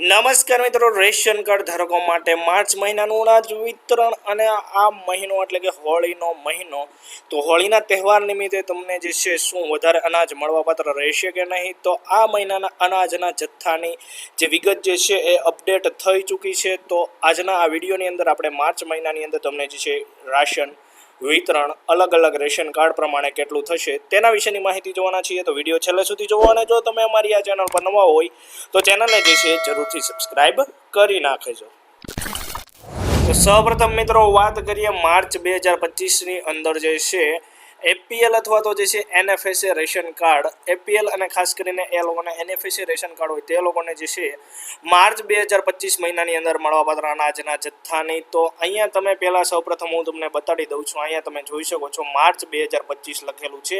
નમસ્કાર મિત્રો, ration card ધારકો માટે માર્ચ મહિનાનું અનાજ વિતરણ અને આ મહિનો એટલે કે હોળીનો મહિનો. તો હોળીના તહેવાર નિમિત્તે તમને જે છે શું વધારે અનાજ મળવાપાત્ર રહેશે કે નહીં? તો આ મહિનાના અનાજના જથ્થાની જે વિગત જે છે એ અપડેટ થઈ ચૂકી છે. તો આજના આ વિડીયોની અંદર આપણે માર્ચ મહિનાની અંદર તમને જે છે રાશન વિતરણ, અલગ અલગ રેશન કાર્ડ પ્રમાણે કેટલું થશે, તેના વિશેની માહિતી જોવાના છીએ. તો વીડિયો છેલ્લે સુધી જોવો અને જો તમે અમારી આ ચેનલ પર નવા હોય, તો ચેનલને જે છે જરૂરથી સબસ્ક્રાઈબ કરી નાખજો. સૌપ્રથમ મિત્રો વાત કરીએ માર્ચ બે હજાર પચીસની અંદર જે છે એપીએલ અથવા તો જે છે એનએફએસએ રેશન કાર્ડ એપીએલ અને ખાસ કરીને એ લોકોને એનએફએસએ રેશન કાર્ડ હોય તે લોકોને જે છે માર્ચ બે હજાર પચીસ મહિનાની અંદર મળવાપાત્ર અનાજના જથ્થાની તો અહીંયા તમે પહેલાં સૌપ્રથમ હું તમને બતાડી દઉં છું. અહીંયા તમે જોઈ શકો છો માર્ચ બે હજાર પચીસ લખેલું છે.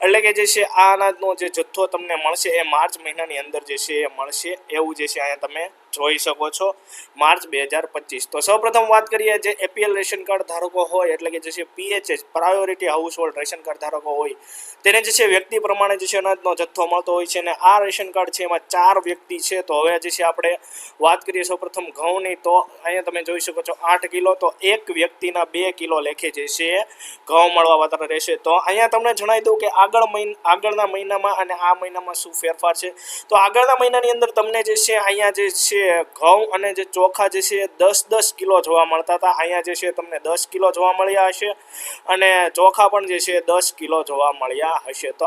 એટલે કે જે છે આ અનાજનો જે જથ્થો તમને મળશે એ માર્ચ મહિનાની અંદર જે છે એ મળશે. એવું જે છે અહીંયા તમે જોઈ શકો છો. માર્ચ બે હજાર પચીસ. તો સૌપ્રથમ વાત કરીએ જે એપીએલ રેશન કાર્ડ ધારકો હોય, એટલે કે જે છે PHH priority household ration card ધારકો હોય, તેને જે છે વ્યક્તિ પ્રમાણે જે છે અનાજનો જથ્થો મળતો હોય છે અને આ રેશન કાર્ડ છે એમાં ચાર વ્યક્તિ છે. તો હવે જે છે આપણે વાત કરીએ સૌપ્રથમ ઘઉંની, તો અહીંયા તમે જોઈ શકો છો આઠ કિલો, તો એક વ્યક્તિના બે કિલો લેખે જે છે ઘઉં મળવા વધારે રહેશે. તો અહીંયા તમને જણાવી દઉં કે આગળ મહિના, આગળના મહિનામાં અને આ મહિનામાં શું ફેરફાર છે? તો આગળના મહિનાની અંદર તમને જે છે અહીંયા જે છે ઘઉં અને જે ચોખા જે છે એ દસ દસ કિલો જોવા મળતા હતા. અહીંયા જે છે તમને દસ કિલો જોવા મળ્યા હશે અને ચોખા પણ જે છે દસ કિલો જોવા મળ્યા હશે. તો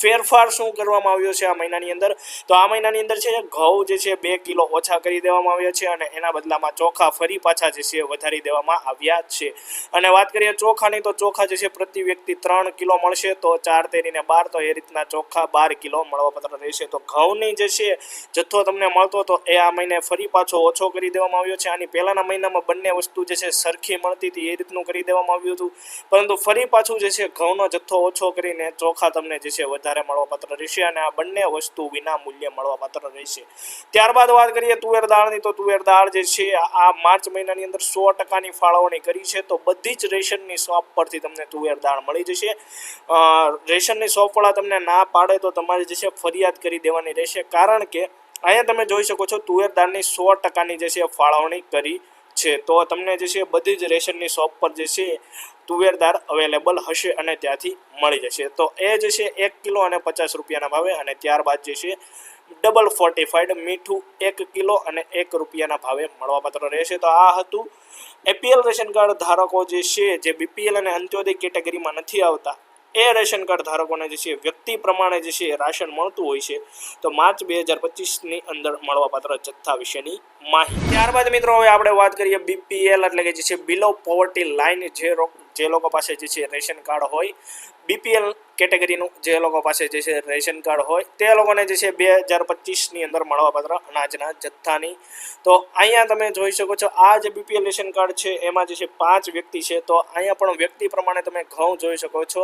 ફેરફાર શું કરવામાં આવ્યો છે આ મહિનાની અંદર? તો આ મહિનાની અંદર છે, ઘઉં જે છે, બે કિલો ઓછા કરી દેવામાં આવ્યા છે અને એના બદલામાં ચોખા ફરી પાછા જે છે, વધારી દેવામાં આવ્યા છે. અને વાત કરીએ ચોખાની, તો ચોખા જે છે, પ્રતિ વ્યક્તિ ત્રણ કિલો મળશે, તો ચાર તેરીને બાર, તો એ રીતના ચોખા બાર કિલો મળવાપાત્ર રહેશે. તો ઘઉંની જે છે, જથ્થો તમને મળતો તો એ આ મહિને ફરી પાછો ઓછો કરી દેવામાં આવ્યો છે. આની પહેલાંના મહિનામાં બંને વસ્તુ જે છે, સરખી મળતી હતી, એ રીતનું કરી દેવામાં આવ્યું હતું. પરંતુ ફરી પાછું જે છે, ઘઉંનો જથ્થો ઓછો કરીને ચોખા તમને જે છે, વધારે મળવાપાત્ર રહેશે અને આ બંને વસ્તુ વિના મૂલ્યે મળવાપાત્ર રહેશે. ત્યારબાદ વાત કરીએ તુવેર દાળની, તો તુવેર દાળ જે છે, આ માર્ચ મહિનાની અંદર સો ટકાની ફાળવણી કરી છે, તો બધી જ રેશનની શોપ પરથી તમને તુવેર દાળ મળી જશે. રેશનની શોપવાળા તમને ના પાડે તો તમારે જે છે ફરિયાદ કરી દેવાની રહેશે. કારણ કે અહીંયા તમે જોઈ શકો છો તુવેર દાળની સો ટકાની જે છે ફાળવણી કરી છે. તો તમને જે છે બધી જ રેશનની શોપ પર જે છે તુવેર દાળ અવેલેબલ હશે અને ત્યાંથી મળી જશે. તો એ જે છે એક કિલો અને પચાસ રૂપિયાના ભાવે અને ત્યારબાદ જે છે ડબલ ફોર્ટિફાઈડ મીઠું એક કિલો અને એક રૂપિયાના ભાવે મળવાપાત્ર રહેશે. તો આ હતું એપીએલ રેશન કાર્ડ ધારકો જે છે જે બીપીએલ અને અંત્યોદય કેટેગરીમાં નથી આવતા એ રેશન કાર્ડ ધારકોને જે છે, વ્યક્તિ પ્રમાણે જે છે, રાશન મળતું હોય છે, તો માર્ચ બે હજાર પચીસની અંદર મળવાપાત્ર જથ્થા વિશેની માહિતી. ત્યારબાદ મિત્રો, હવે આપણે વાત કરીએ બીપીએલ એટલે કે જે છે બિલો પોવર્ટી લાઇન જે જે લોકો પાસે જે છે રેશન કાર્ડ હોય બીપીએલ કેટેગરીનું જે લોકો પાસે જે છે રેશન કાર્ડ હોય, તે લોકોને જે છે બે હજાર પચીસની અંદર મળવાપાત્ર અનાજના જથ્થાની. તો અહીંયા તમે જોઈ શકો છો, આ જે બીપીએલ રેશન કાર્ડ છે, એમાં જે છે પાંચ વ્યક્તિ છે, તો અહીંયા પણ વ્યક્તિ પ્રમાણે તમે ઘઉં જોઈ શકો છો.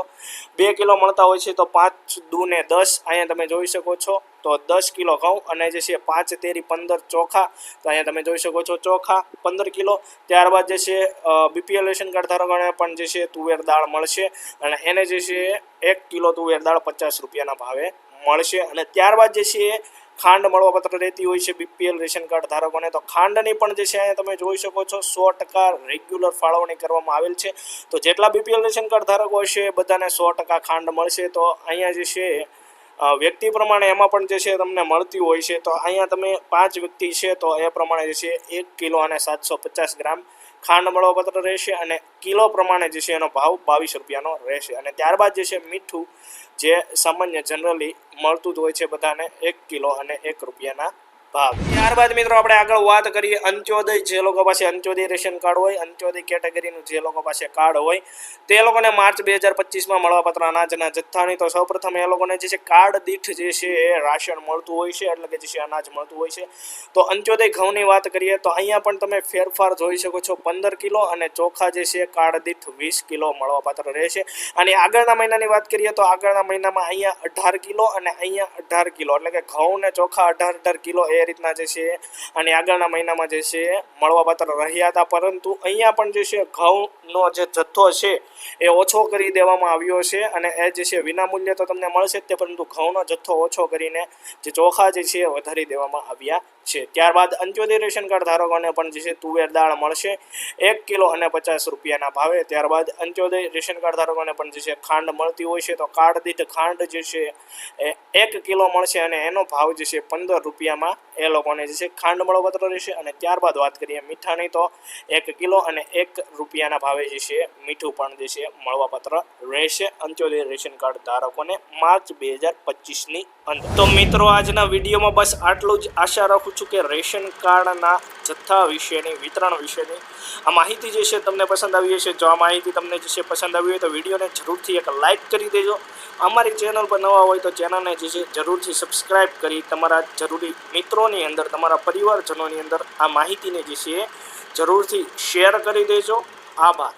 બે કિલો મળતા હોય છે, તો પાંચ દૂને દસ, અહીંયા તમે જોઈ શકો છો. તો દસ કિલો ઘઉં અને જે છે પાંચ, તેરી, પંદર ચોખા. તો અહીંયા તમે જોઈ શકો છો ચોખા પંદર કિલો. ત્યારબાદ જે છે બીપીએલ રેશન કાર્ડ ધારકોને પણ જે છે તુવેર દાળ મળશે અને એને જે છે એક કિલો તુવેર દાળ પચાસ રૂપિયાના ભાવે મળશે. અને ત્યારબાદ જે છે ખાંડ મળવાપત્ર રહેતી હોય છે બીપીએલ રેશન કાર્ડ ધારકોને તો ખાંડની પણ જે છે અહીંયા તમે જોઈ શકો છો સો ટકા રેગ્યુલર ફાળવણી કરવામાં આવેલ છે. તો જેટલા બીપીએલ રેશન કાર્ડ ધારકો હશે બધાને સો ટકા ખાંડ મળશે. તો અહીંયા જે છે વ્યક્તિ પ્રમાણે એમાં પણ જે છે તમને મળતી હોય છે, તો અહીંયા તમે પાંચ વ્યક્તિ છે, તો એ પ્રમાણે જે છે એક કિલો અને સાતસો પચાસ ગ્રામ ખાંડ મળવાપત્ર રહેશે અને કિલો પ્રમાણે જે છે એનો ભાવ બાવીસ રૂપિયાનો રહેશે. અને ત્યારબાદ જે છે મીઠું જે સામાન્ય જનરલી મળતું જ હોય છે બધાને એક કિલો અને એક રૂપિયાના ભાવ. ત્યારબાદ મિત્રો આપણે આગળ વાત કરીએ અંત્યોદય, જે લોકો પાસે અંત્યોદય રેશન કાર્ડ હોય, અંત્યોદય કેટેગરીનું જે લોકો પાસે કાર્ડ હોય, તે લોકોને માર્ચ બે હજાર પચીસમાં મળવાપાત્ર અનાજના જથ્થાની તો સૌપ્રથમ એ લોકોને જે છે કાર્ડ દીઠ જે છે એ રાશન મળતું હોય છે, એટલે કે જે છે અનાજ મળતું હોય છે. તો અંત્યોદય ઘઉંની વાત કરીએ તો અહીંયા પણ તમે ફેરફાર જોઈ શકો છો પંદર કિલો અને ચોખા જે છે કાર્ડ દીઠ વીસ કિલો મળવાપાત્ર રહેશે. અને આગળના મહિનાની વાત કરીએ તો આગળના મહિનામાં અહીંયા અઢાર કિલો અને અહીંયા અઢાર કિલો, એટલે કે ઘઉં ને ચોખા અઢાર અઢાર કિલો એ રીતના જે છે અને આગળના મહિનામાં જે છે મળવાપાત્ર રહ્યા હતા. પરંતુ અહીંયા પણ જે છે ઘઉંનો જે જથ્થો છે એ ઓછો કરી દેવામાં આવ્યો છે અને એ જે છે વિનામૂલ્યે તો તમને મળશે જ તે, પરંતુ ઘઉંનો જથ્થો ઓછો કરીને જે ચોખા જે છે વધારી દેવામાં આવ્યા છે. ત્યારબાદ અંત્યોદય રેશન કાર્ડ ધારકોને પણ જે છે તુવેર દાળ મળશે એક કિલો અને પચાસ રૂપિયાના ભાવે. ત્યારબાદ અંત્યોદય રેશન કાર્ડ ધારકોને પણ જે છે ખાંડ મળતી હોય છે તો કાર્ડ દીઠ ખાંડ જે છે એ એક કિલો મળશે અને એનો ભાવ જે છે પંદર રૂપિયામાં એ લોકોને જે છે ખાંડ મળવાપાત્ર રહેશે અને ત્યારબાદ વાત કરીએ મીઠાની, તો એક કિલો અને એક રૂપિયાના ભાવે જે છે મીઠું પણ જે છે મળવાપાત્ર રહેશે. અંત્યોદય રેશન કાર્ડ ધારકોને માર્ચ બે હજાર પચીસની અંદર. તો મિત્રો, આજના વિડીયોમાં બસ આટલું જ. આશા રાખું છું કે રેશન કાર્ડના જથ્થા વિશેની, વિતરણ વિશેની આ માહિતી જે છે તમને પસંદ આવી હશે. જો આ માહિતી તમને જે છે પસંદ આવી હોય તો વિડીયોને જરૂરથી એક લાઇક કરી દેજો. અમારી ચેનલ પર નવા હોય તો ચેનલને જે છે જરૂરથી સબસ્ક્રાઈબ કરી તમારા જરૂરી મિત્રોની અંદર તમારા પરિવારજનોની અંદર આ માહિતીને જે છે જરૂરથી શેર કરી દેજો. આભાર.